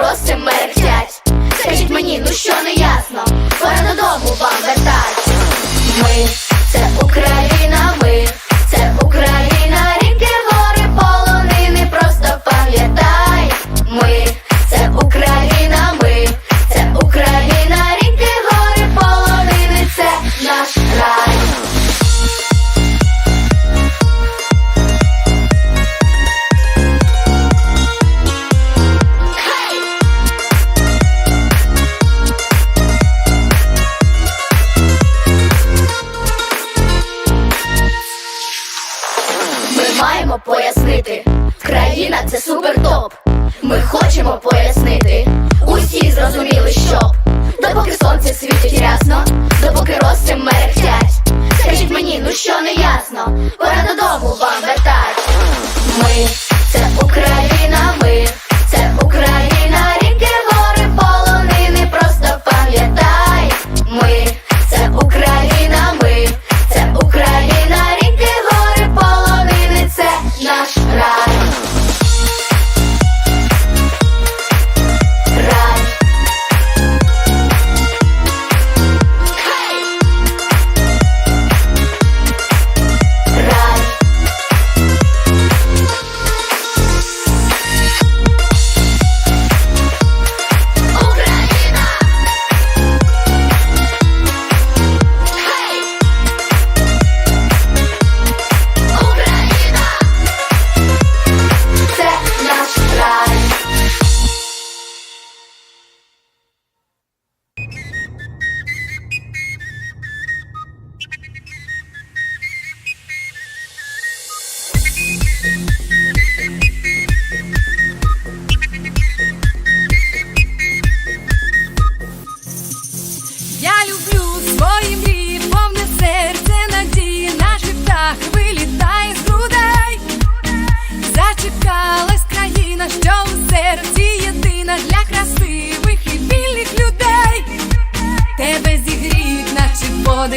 lost in my хочемо пояснити. Усі зрозуміли, що допоки сонце світить рясно, допоки рости мерехтять. Скажіть мені, ну що не ясно, пора додому вам вертать. Ми це Україна.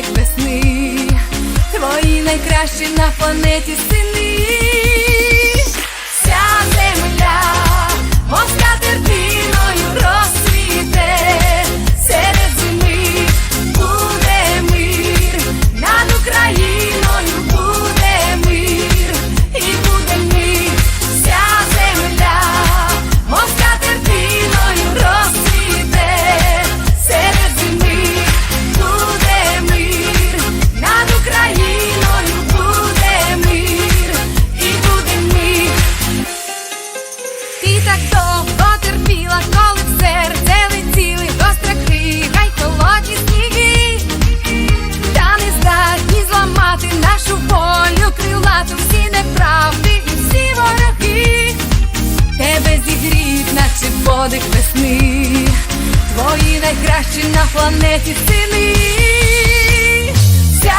вогник весни, твої найкращі на планеті сини, вся земля, остати. подих весни, твої найкращі на планеті сини. Ця